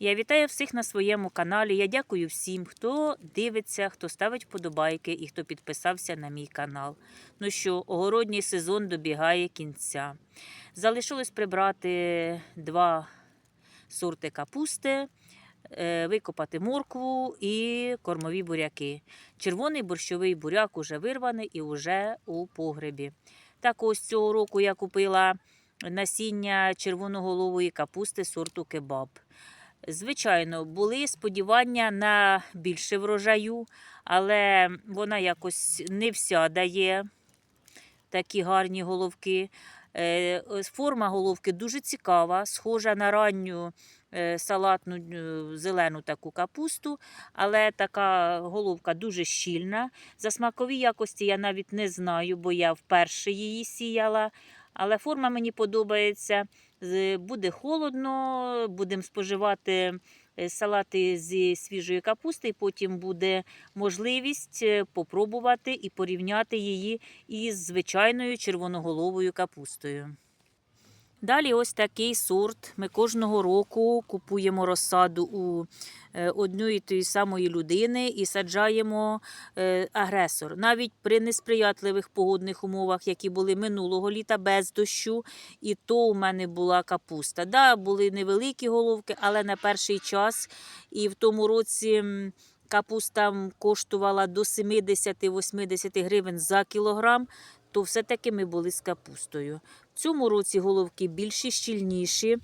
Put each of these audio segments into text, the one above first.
Я вітаю всіх на своєму каналі. Я дякую всім, хто дивиться, хто ставить вподобайки і хто підписався на мій канал. Ну що, огородній сезон добігає кінця. Залишилось прибрати два сорти капусти, е, викопати моркву і кормові буряки. Червоний борщовий буряк уже вирваний і вже у погребі. Так ось цього року я купила насіння червоноголової капусти сорту кебаб. Звичайно, були сподівання на більше врожаю, але вона якось не вся дає такі гарні головки. Е, Форма головки дуже цікава, схожа на ранню е, салатну е, зелену таку капусту, але така головка дуже щільна. За смакові якості я навіть не знаю, бо я вперше її сіяла. Але форма мені подобається. Буде холодно, будемо споживати е, салати зі свіжої капусти, і потім буде можливість е, попробувати і порівняти її із звичайною червоноголовою капустою. Далі ось такий сорт. Ми кожного року купуємо розсаду у е, одної тої самої людини і саджаємо е, агресор. Навіть при несприятливих погодних умовах, які були минулого літа без дощу, і то у мене була капуста. Да, були невеликі головки, але на перший час і в тому році. Капуста коштувала до 70-80 гривень за кілограм, то все-таки ми були з капустою. Цьому році головки більші, щільніші.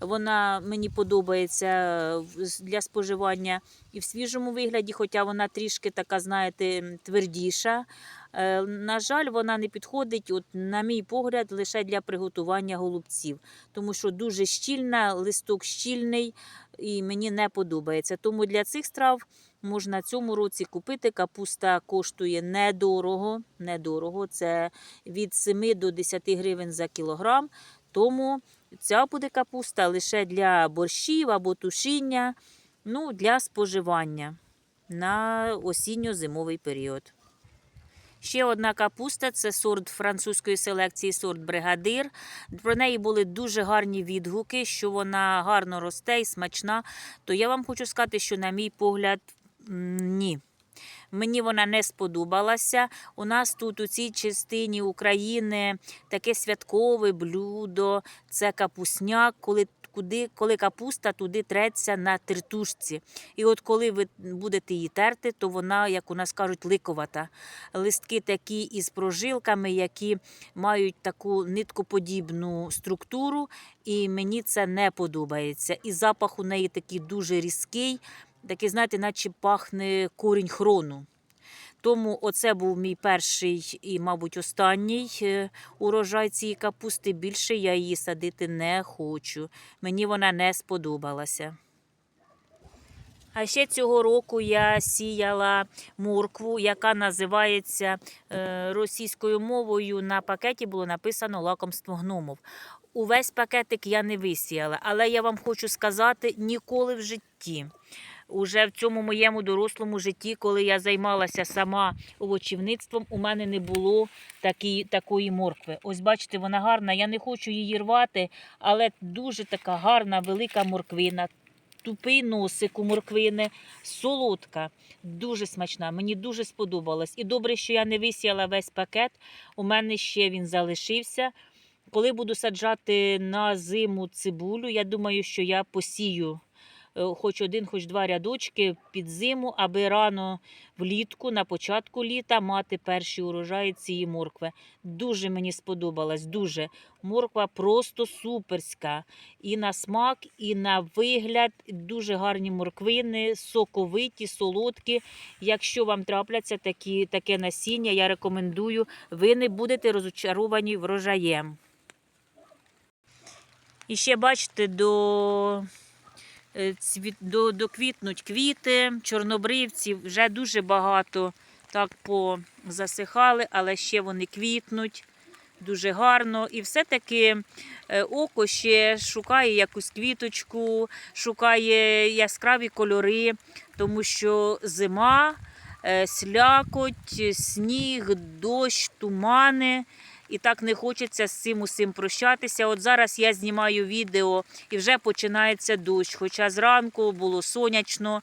Вона мені подобається е, для споживання і в свіжому вигляді, хоча вона трішки така, знаєте, твердіша. Е, На жаль, вона не підходить, от, на мій погляд, лише для приготування голубців, тому що дуже щільна, листок щільний і мені не подобається. Тому для цих страв можна цьому році купити. Капуста коштує недорого. недорого. Це від 7 до 10 гривень за кілограм. Тому ця буде капуста лише для борщів або тушіння, ну, для споживання на осінньо-зимовий період. Ще одна капуста це сорт французької селекції, сорт бригадир. Про неї були дуже гарні відгуки, що вона гарно росте і смачна. То я вам хочу сказати, що, на мій погляд, ні. Мені вона не сподобалася. У нас тут у цій частині України таке святкове блюдо, це капусняк, коли, куди, коли капуста туди треться на тертушці. І от коли ви будете її терти, то вона, як у нас кажуть, ликовата. Листки такі із прожилками, які мають таку ниткоподібну структуру, і мені це не подобається. І запах у неї такий дуже різкий, такий, знаєте, наче пахне корінь хрону. Тому оце був мій перший і, мабуть, останній е, урожай цієї капусти. Більше я її садити не хочу. Мені вона не сподобалася. А ще цього року я сіяла моркву, яка називається е, російською мовою. На пакеті було написано лакомство гномов. Увесь пакетик я не висіяла, але я вам хочу сказати, ніколи в житті. Уже в цьому моєму дорослому житті, коли я займалася сама овочівництвом, у мене не було такі, такої моркви. Ось бачите, вона гарна. Я не хочу її рвати, але дуже така гарна, велика морквина. Тупий носик у морквини, солодка, дуже смачна. Мені дуже сподобалась. І добре, що я не висіяла весь пакет. У мене ще він залишився. Коли буду саджати на зиму цибулю, я думаю, що я посію хоч один, хоч два рядочки під зиму, аби рано влітку, на початку літа, мати перші урожаї цієї моркви. Дуже мені сподобалась, дуже. Морква просто суперська. І на смак, і на вигляд. Дуже гарні морквини, соковиті, солодкі. Якщо вам трапляться такі, таке насіння, я рекомендую, ви не будете розочаровані врожаєм. І ще бачите, е, до, доквітнуть квіти, чорнобривці, вже дуже багато так позасихали, але ще вони квітнуть дуже гарно. І все-таки е, око ще шукає якусь квіточку, шукає яскраві кольори, тому що зима, е, слякоть, сніг, дощ, тумани. І так не хочеться з цим усім прощатися. От зараз я знімаю відео і вже починається дощ. Хоча зранку було сонячно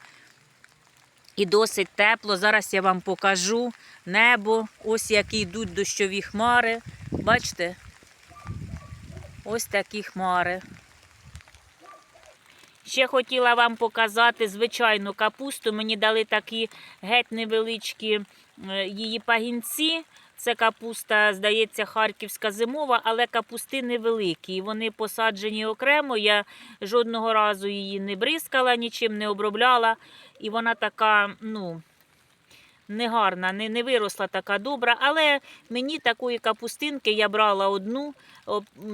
і досить тепло. Зараз я вам покажу небо. Ось які йдуть дощові хмари. Бачите? Ось такі хмари. Ще хотіла вам показати звичайну капусту. Мені дали такі геть невеличкі е, її пагінці. Це капуста, здається, харківська зимова, але капусти невеликі. Вони посаджені окремо. Я жодного разу її не бризкала, нічим не обробляла. І вона така, ну, негарна, не, не виросла така добра. Але мені такої капустинки я брала одну.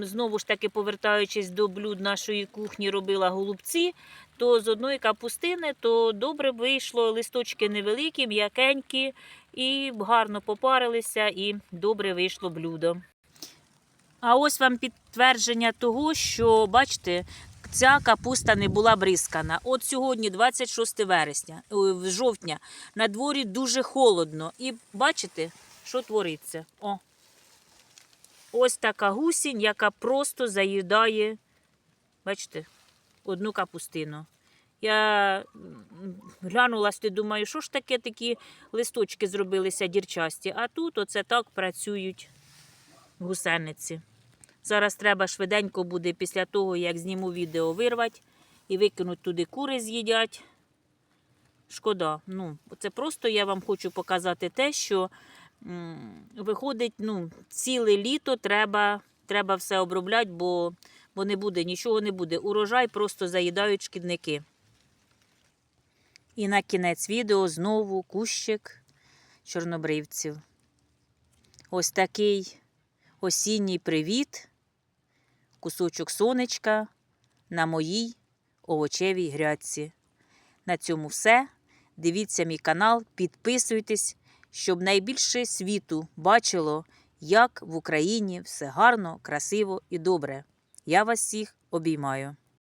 Знову ж таки, повертаючись до блюд нашої кухні, робила голубці. То з одної капустини то добре вийшло, листочки невеликі, м'якенькі, і гарно попарилися, і добре вийшло блюдо. А ось вам підтвердження того, що, бачите, ця капуста не була бризкана. От сьогодні, 26 вересня, жовтня, на дворі дуже холодно. І бачите, що твориться? О. Ось така гусінь, яка просто заїдає, бачите, одну капустину. Я м, глянула, і думаю, що ж таке такі листочки зробилися дірчасті, а тут оце так працюють гусениці. Зараз треба швиденько буде після того, як зніму відео, вирвати і викинуть туди кури з'їдять. Шкода. Ну, це просто я вам хочу показати те, що м, виходить, ну, ціле літо треба, треба все обробляти, бо, бо не буде, нічого не буде. Урожай просто заїдають шкідники. І на кінець відео знову кущик чорнобривців. Ось такий осінній привіт, кусочок сонечка на моїй овочевій грядці. На цьому все. Дивіться мій канал, підписуйтесь, щоб найбільше світу бачило, як в Україні все гарно, красиво і добре. Я вас всіх обіймаю.